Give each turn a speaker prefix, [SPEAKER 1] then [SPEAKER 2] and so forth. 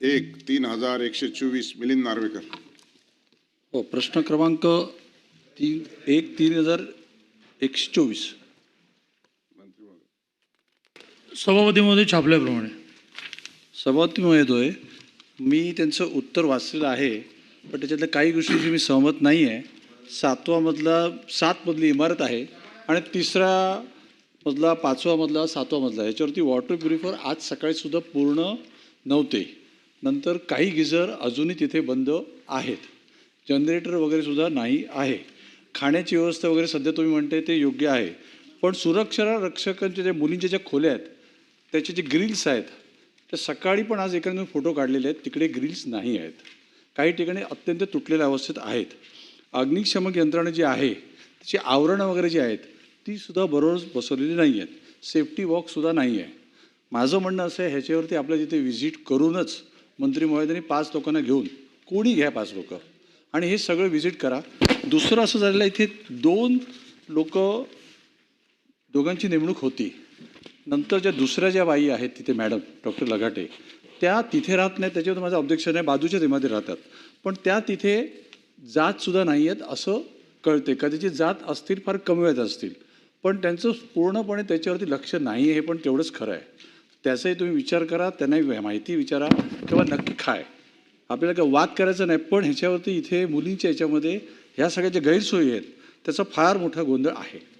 [SPEAKER 1] एक तीन हजार एकशे चोवीस मिलिंद नार्वेकर.
[SPEAKER 2] हो प्रश्न क्रमांक तीन एक तीन हजार एकशे चोवीस.
[SPEAKER 3] सभापती महोदय छापल्याप्रमाणे.
[SPEAKER 2] सभापती महोदय मी त्यांचं उत्तर वाचलेलं आहे पण त्याच्यातल्या काही गोष्टींशी मी सहमत नाही आहे सातवा मधला सात मधली इमारत आहे आणि तिसरा मधला पाचवा मधला सातवा मधला ह्याच्यावरती वॉटर प्युरिफायर आज सकाळी सुद्धा पूर्ण नव्हते. नंतर काही गिझर अजूनही तिथे बंद आहेत. जनरेटर वगैरे सुद्धा नाही आहे. खाण्याची व्यवस्था वगैरे सध्या तुम्ही म्हणते ते योग्य आहे. पण सुरक्षा रक्षकांच्या ज्या मुलींच्या ज्या खोल्या आहेत त्याचे जे ग्रिल्स आहेत ते सकाळी पण आज एकाने फोटो काढलेले आहेत तिकडे ग्रिल्स नाही आहेत. काही ठिकाणी अत्यंत तुटलेल्या अवस्थेत आहेत. अग्निशमक यंत्रणा जी आहे त्याची आवरणं वगैरे जी आहेत ती सुद्धा बरोबर बसवलेली नाही आहेत. सेफ्टी वॉकसुद्धा नाही आहे. माझं म्हणणं असं आहे ह्याच्यावरती आपल्या तिथे व्हिजिट करूनच मंत्री महोदयांनी पाच लोकांना घेऊन कोणी घ्या पाच लोक? आणि हे सगळं व्हिजिट करा. दुसरं असं झालेलं आहे इथे दोन लोक दोघांची नेमणूक होती. नंतर ज्या दुसऱ्या ज्या बाई आहेत तिथे मॅडम डॉक्टर लगाटे त्या तिथे राहत नाहीत. त्याच्यावर माझं ऑब्जेक्शन आहे बाजूच्या तेमध्ये राहतात. पण त्या तिथे जातसुद्धा नाही आहेत असं कळते कदाचित जात असतील फार कमी वेळात असतील. पण त्यांचं पूर्णपणे त्याच्यावरती लक्ष नाही आहे हे पण तेवढंच खरं आहे. त्याचाही तुम्ही विचार करा त्यांनाही माहिती विचारा किंवा नक्की काय आपल्याला काय वाद करायचा नाही पण ह्याच्यावरती इथे मुलींच्या ह्याच्यामध्ये ह्या सगळ्या ज्या गैरसोयी आहेत. त्याचा फार मोठा गोंधळ आहे.